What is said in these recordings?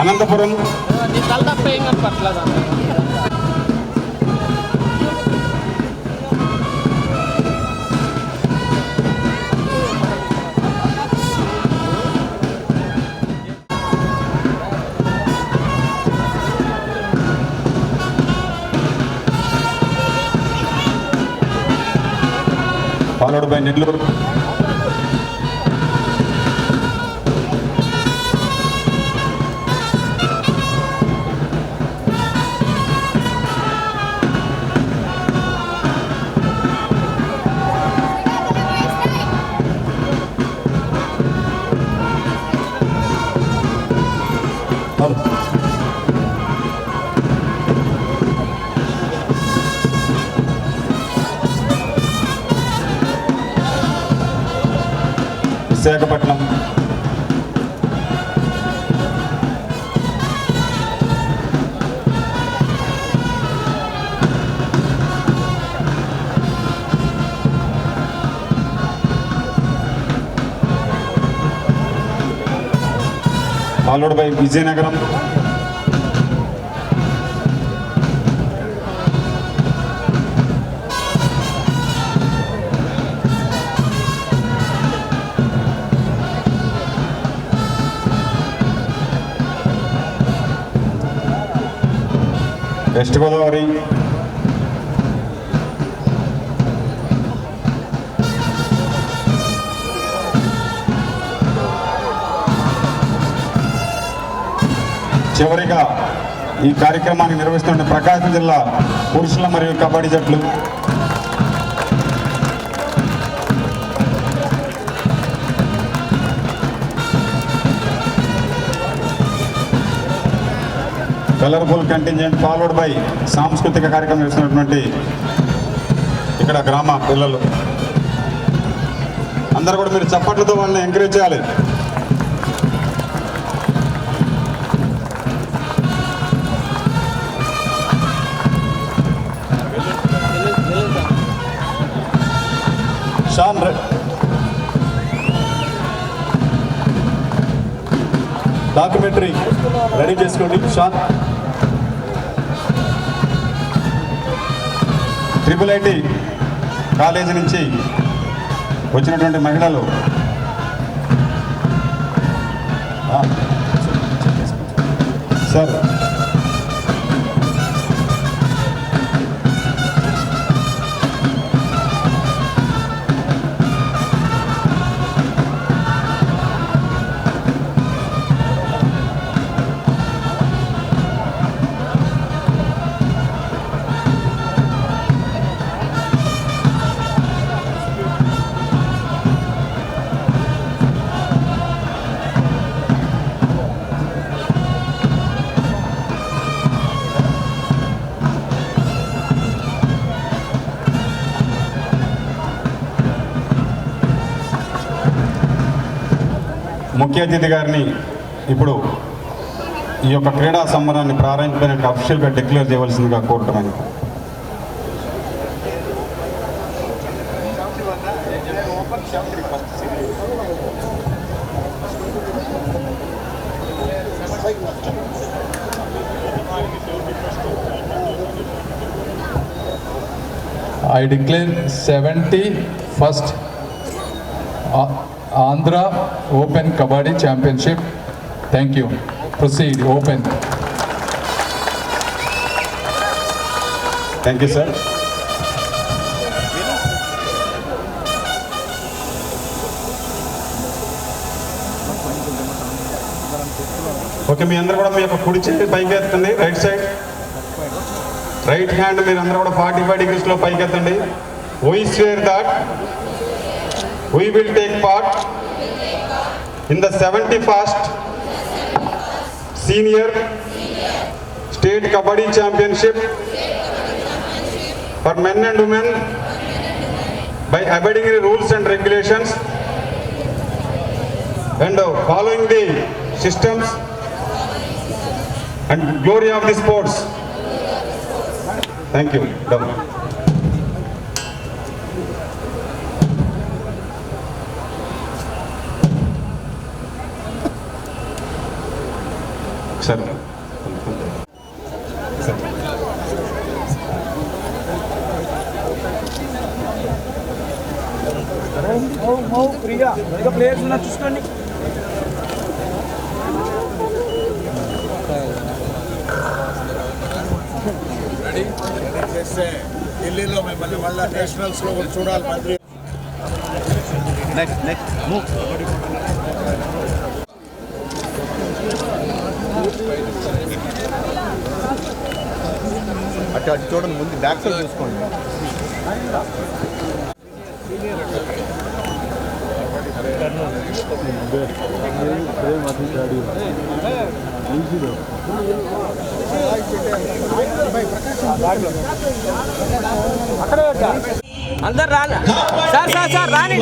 అనంతపురం నీ తల తప్ప Visakhapatnam. Followed by Vizianagaram. West Godavari. చివరిగా ఈ కార్యక్రమాన్ని నిర్వహిస్తున్న ప్రకాశం జిల్లా పురుషుల మరియు కబడ్డీ జట్లు. కలర్ఫుల్ కంటింజెంట్ ఫాలోడ్ బై సాంస్కృతిక కార్యక్రమం నిర్వహిస్తున్నటువంటి ఇక్కడ గ్రామ పిల్లలు. అందరు కూడా మీరు చప్పట్లతో వాళ్ళని ఎంకరేజ్ చేయాలి. షాన్ డాక్యుమెంటరీ రెడీ చేసుకోండి. షాన్. ట్రిపుల్ ఐటీ కాలేజీ నుంచి వచ్చినటువంటి మహిళలు. సార్. ముఖ్య అతిథి గారిని ఇప్పుడు ఈ యొక్క క్రీడా సంబరాన్ని ప్రారంభించడానికి అఫీషియల్గా డిక్లేర్ చేయవలసిందిగా కోరటమని I declare 71st A- uh, Andhra open kabaddi championship. Thank you proceed open thank you sir okay మీ అందరూ కూడా మీ యొక్క కుడి చేతి పైకి ఎత్తండి. రైట్ సైడ్ రైట్ హ్యాండ్ మీరు అందరూ కూడా ఫార్టీ ఫైవ్ డిగ్రీస్లో పైకి ఎత్తండి. We swear that we will take part in the 71st senior state kabaddi championship for men and women by abiding the rules and regulations and following the systems and glory of the sports. Thank you. Done. ఒకసారి players ఉన్నా చూసుకోండి చేస్తే ఢిల్లీలో మిమ్మల్ని మళ్ళీ nationals చూడాలి మంత్రి next next అటు అటు చూడండి ముందు బ్యాక్ సైడ్ చూసుకోండి. అందరు రాను? సార్ సార్ సార్ రాని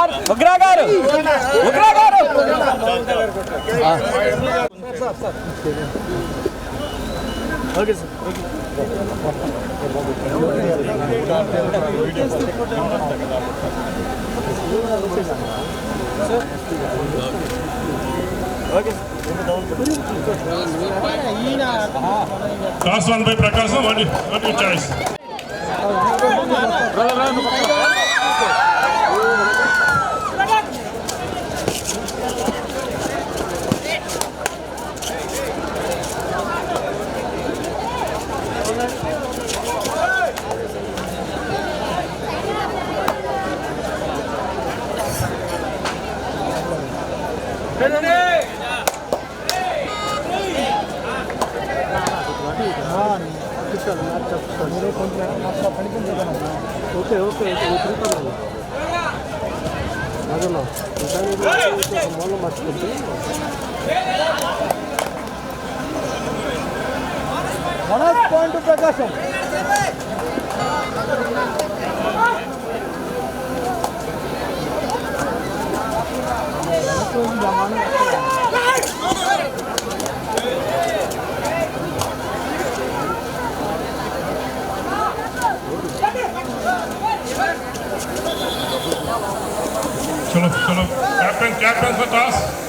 సార్ ఉగ్రా గారు ఉగ్రా గారు Last one by Prakasam, what is, what is your choice? चलो चलो captain captain for toss.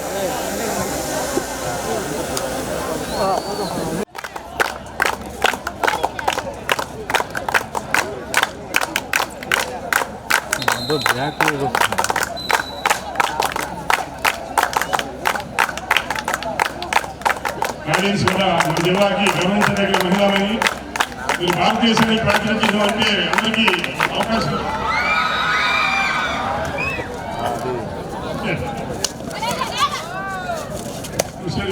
Audience కూడా మన జిల్లాకి గమనించదగిన మహిళలని మీరు భారతదేశాన్ని ప్రకటించడం అంటే అందరికీ అవకాశం.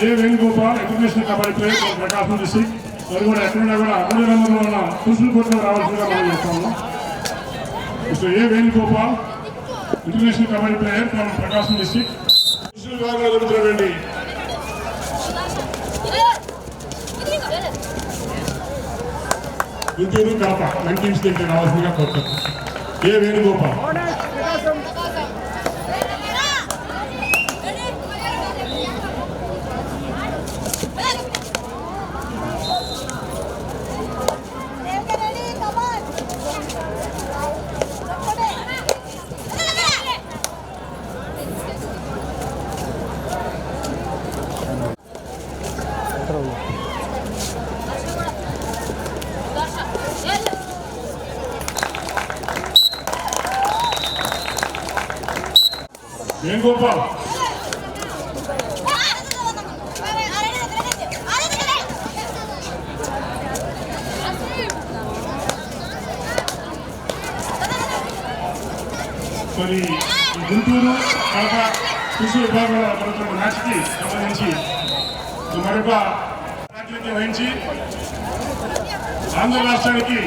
A Venugopal international kabaddi player Prakasam district వారు కూడా ఎక్కడున్నా కూడా అమూల్య రంగంలో ఉన్న పురుషుల కోర్టులో రావాల్సిందిగా మనం చేస్తాము. Mister A Venugopal international kabaddi player from Prakasam district పురుషుల విభాగంలో జరుగుతున్నటువంటి గుంటూరు కడప నైన్టీన్స్ దగ్గర రావాల్సిందిగా కోరుతారు ఏ వేణుగోపాల్ వేణుగోపాల్ మరి గుంటూరు కడప కృషి విభాగంలో జరుగుతున్న మ్యాచ్కి సంబంధించి మరొక ప్రాతినిధ్యం వహించి ఆంధ్ర రాష్ట్రానికి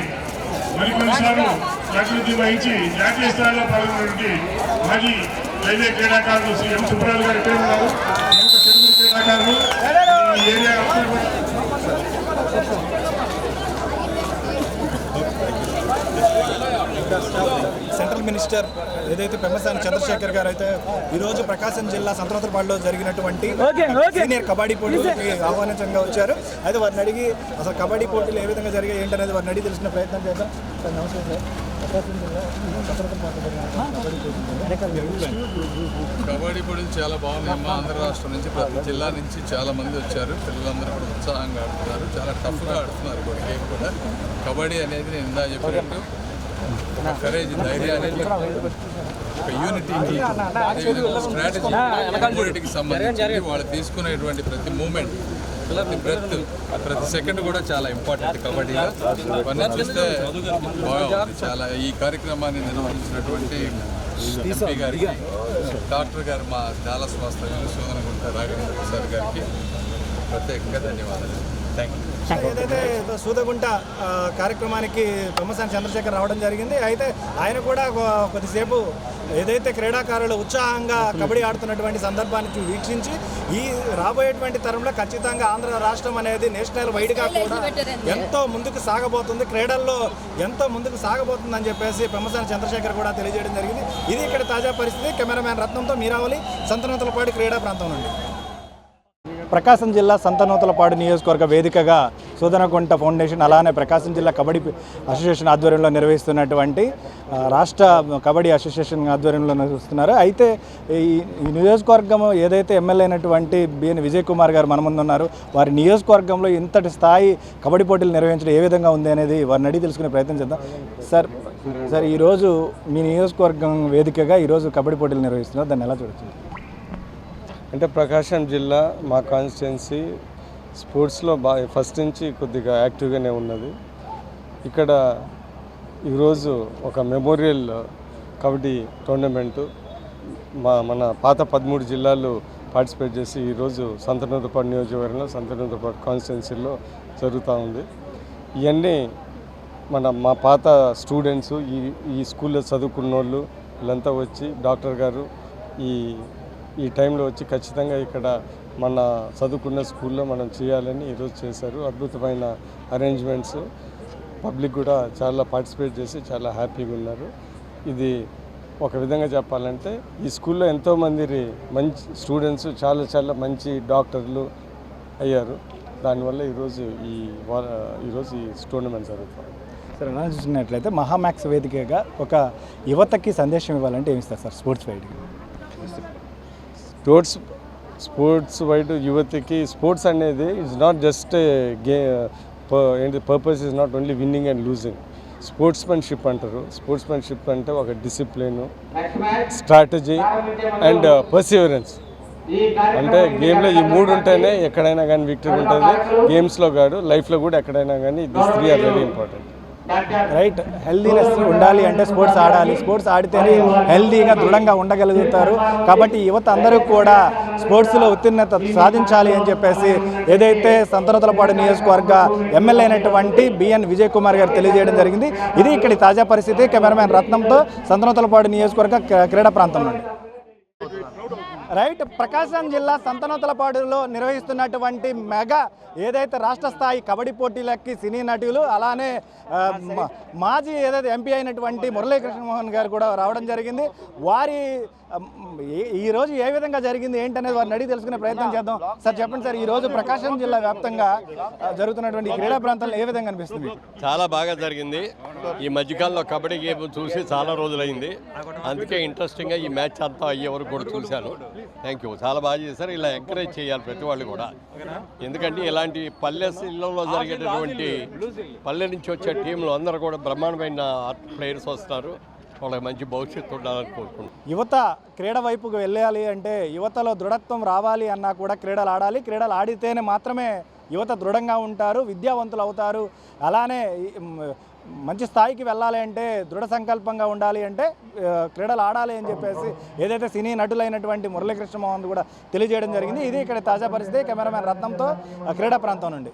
మరికొన్నిసార్లు ప్రాతినిధ్యం వహించి జాతీయ స్థాయిలో పాల్గొన్నటువంటి మాజీ రైల్వే క్రీడాకారులు శ్రీ ఎం సుబ్బరాజు గారు ఇక్కడ ఉన్నారు. క్రీడాకారులు ఈ ఏరియా సెంట్రల్ మినిస్టర్ ఏదైతే పెమ్మసాని చంద్రశేఖర్ గారు అయితే ఈరోజు ప్రకాశం జిల్లా సంతనోత్తరపాడులో జరిగినటువంటి సీనియర్ కబడ్డీ పోటీలకి ఆహ్వానించంగా వచ్చారు. అయితే వారిని అడిగి అసలు కబడ్డీ పోటీలు ఏ విధంగా జరిగాయి ఏంటనేది వారిని అడిగి తెలిసిన ప్రయత్నం చేద్దాం. సార్ నమస్తే సార్. కబడ్డీ పోటీలు చాలా బాగున్నాయి. మా ఆంధ్ర రాష్ట్రం నుంచి ప్రతి జిల్లా నుంచి చాలా మంది వచ్చారు. పిల్లలందరూ కూడా ఉత్సాహంగా ఆడుతున్నారు. చాలా టఫ్గా ఆడుతున్నారు కూడా గేమ్ కూడా. కబడ్డీ అనేది నేను ఇందా చెప్పినట్టు కరేజ్ ధైర్యానికి ఒక యూనిటీకి అదేవిధంగా స్ట్రాటజీ కమ్యూనిటీకి సంబంధించి వాళ్ళు తీసుకునేటువంటి ప్రతి మూమెంట్ ప్రతి బ్రెత్ ప్రతి సెకండ్ కూడా చాలా ఇంపార్టెంట్. కబడ్డీలో ఇవన్నీ చూస్తే బాగుంది చాలా ఈ కార్యక్రమాన్ని నిర్వహించినటువంటి ఎంపీ గారికి డాక్టర్ గారు మా డాలస్ శోధన గుంట రాఘవేంద్ర ప్రసాద్ గారికి ప్రత్యేకంగా ధన్యవాదాలు. థ్యాంక్ యూ ఏదైతే సూదగుంట కార్యక్రమానికి తొమ్మసాని చంద్రశేఖర్ రావడం జరిగింది అయితే ఆయన కూడా కొద్దిసేపు ఏదైతే క్రీడాకారులు ఉత్సాహంగా కబడ్డీ ఆడుతున్నటువంటి సందర్భాన్ని వీక్షించి ఈ రాబోయేటువంటి తరంలో ఖచ్చితంగా ఆంధ్ర రాష్ట్రం అనేది నేషనల్ వైడ్గా కూడా ఎంతో ముందుకు సాగబోతుంది క్రీడల్లో ఎంతో ముందుకు సాగబోతుందని చెప్పేసి పెమ్మసాని చంద్రశేఖర్ కూడా తెలియజేయడం జరిగింది. ఇది ఇక్కడ తాజా పరిస్థితి. కెమెరామ్యాన్ రత్నంతో మీరావళి సంతనోతలపాడు క్రీడా ప్రాంతం నుండి. ప్రకాశం జిల్లా సంతనూతలపాడు నియోజకవర్గ వేదికగా సూదనగుంట ఫౌండేషన్ అలానే ప్రకాశం జిల్లా కబడ్డీ అసోసియేషన్ ఆధ్వర్యంలో నిర్వహిస్తున్నటువంటి రాష్ట్ర కబడ్డీ అసోసియేషన్ ఆధ్వర్యంలో నిర్వహిస్తున్నారు. అయితే ఈ ఈ నియోజకవర్గం ఏదైతే ఎమ్మెల్యే అయినటువంటి బిఎన్ విజయ్ కుమార్ గారు మన ముందు ఉన్నారు వారి నియోజకవర్గంలో ఇంతటి స్థాయి కబడ్డీ పోటీలు నిర్వహించడం ఏ విధంగా ఉంది అనేది వారిని అడిగి తెలుసుకునే ప్రయత్నం చేద్దాం. సార్ సార్ ఈరోజు మీ నియోజకవర్గం వేదికగా ఈరోజు కబడ్డీ పోటీలు నిర్వహిస్తున్నారు. దాన్ని ఎలా చూడొచ్చు? అంటే ప్రకాశం జిల్లా మా కాన్స్టిట్యున్సీ స్పోర్ట్స్లో బాగా ఫస్ట్ నుంచి కొద్దిగా యాక్టివ్గానే ఉన్నది. ఇక్కడ ఈరోజు ఒక మెమోరియల్ కబడ్డీ టోర్నమెంటు మా మన పాత పదమూడు జిల్లాలు పార్టిసిపేట్ చేసి ఈరోజు సంతనూతపాడు నియోజకవర్గంలో సంతనూతపాడు కాన్స్టిట్యున్సీలో జరుగుతూ ఉంది. ఇవన్నీ మన మా పాత స్టూడెంట్స్ ఈ ఈ స్కూల్లో చదువుకున్న వాళ్ళు వీళ్ళంతా వచ్చి డాక్టర్ గారు ఈ ఈ టైంలో వచ్చి ఖచ్చితంగా ఇక్కడ మన చదువుకున్న స్కూల్లో మనం చేయాలని ఈరోజు చేశారు. అద్భుతమైన అరేంజ్మెంట్స్ పబ్లిక్ కూడా చాలా పార్టిసిపేట్ చేసి చాలా హ్యాపీగా ఉన్నారు. ఇది ఒక విధంగా చెప్పాలంటే ఈ స్కూల్లో ఎంతోమంది మంచి స్టూడెంట్స్ చాలా చాలా మంచి డాక్టర్లు అయ్యారు. దానివల్ల ఈరోజు ఈ ఈరోజు ఈ టోర్నమెంట్ జరుగుతుంది. సార్ అలా చూసినట్లయితే మహామ్యాక్స్ వేదికగా ఒక యువతకి సందేశం ఇవ్వాలంటే ఏమిస్తారు సార్ స్పోర్ట్స్ వైడ్కి స్పోర్ట్స్ స్పోర్ట్స్ వైడ్ యువతికి స్పోర్ట్స్ అనేది ఇట్స్ నాట్ జస్ట్ గే ఏంటి purpose is not only winning and losing sportsmanship అంటారు. స్పోర్ట్స్మెన్షిప్ అంటే ఒక డిసిప్లిన్ స్ట్రాటజీ అండ్ పర్సివరెన్స్ అంటే గేమ్లో ఈ మూడు ఉంటేనే ఎక్కడైనా కానీ విక్టరీ ఉంటుంది. గేమ్స్లో కాదు లైఫ్లో కూడా ఎక్కడైనా కానీ this three are very important right healthiness ఉండాలి అంటే స్పోర్ట్స్ ఆడాలి. స్పోర్ట్స్ ఆడితేనే హెల్దీగా దృఢంగా ఉండగలుగుతారు. కాబట్టి యువత అందరూ కూడా స్పోర్ట్స్లో ఉత్తీర్ణత సాధించాలి అని చెప్పేసి ఏదైతే సంతనతలపాడు నియోజకవర్గ ఎమ్మెల్యే అయినటువంటి బిఎన్ విజయ్ కుమార్ గారు తెలియజేయడం జరిగింది. ఇది ఇక్కడి తాజా పరిస్థితి. కెమెరామెన్ రత్నంతో సంతనతలపాడు నియోజకవర్గ క్రీడా ప్రాంతం నుండి. రైట్. ప్రకాశం జిల్లా సంతనోతలపాడులో నిర్వహిస్తున్నటువంటి మెగా ఏదైతే రాష్ట్ర స్థాయి కబడ్డీ పోటీలకి సినీ నటులు అలానే మాజీ ఏదైతే ఎంపీ అయినటువంటి మురళీకృష్ణ మోహన్ గారు కూడా రావడం జరిగింది. వారి ఈ- రోజు ఏ విధంగా జరిగింది ఏంటనేది వారిని అడిగి తెలుసుకునే ప్రయత్నం చేద్దాం. సార్ చెప్పండి సార్ ఈ రోజు ప్రకాశం జిల్లా వ్యాప్తంగా జరుగుతున్నటువంటి క్రీడా ప్రాంతాల్లో ఏ విధంగా అనిపిస్తుంది? చాలా బాగా జరిగింది. ఈ మధ్యకాలంలో కబడ్డీ గేమ్ చూసి చాలా రోజులైంది. అందుకే ఇంట్రెస్టింగ్గా ఈ మ్యాచ్ అంతా అయ్యే వరకు కూడా చూశాను. థ్యాంక్ యూ చాలా బాగా చేశారు. ఇలా ఎంకరేజ్ చేయాలి ప్రతి వాళ్ళు కూడా. ఎందుకంటే ఇలాంటి పల్లె ఇళ్ళలో జరిగేటటువంటి పల్లె నుంచి వచ్చే టీంలు అందరూ కూడా బ్రహ్మాండమైన ప్లేయర్స్ వస్తారు. వాళ్ళకి మంచి భవిష్యత్తు ఉండాలని కోరుకుంటున్నాను యువత క్రీడ వైపుకు వెళ్ళాలి అంటే యువతలో దృఢత్వం రావాలి అన్నా కూడా క్రీడలు ఆడాలి. క్రీడలు ఆడితేనే మాత్రమే యువత దృఢంగా ఉంటారు విద్యావంతులు అవుతారు. అలానే మంచి స్థాయికి వెళ్ళాలి అంటే దృఢ సంకల్పంగా ఉండాలి అంటే క్రీడలు ఆడాలి అని చెప్పేసి ఏదైతే సినీ నటులైనటువంటి మురళీకృష్ణ మోహన్ కూడా తెలియజేయడం జరిగింది. ఇది ఇక్కడ తాజా పరిస్థితి. కెమెరామెన్ రత్నంతో ఆ, క్రీడా ప్రాంతం నుండి.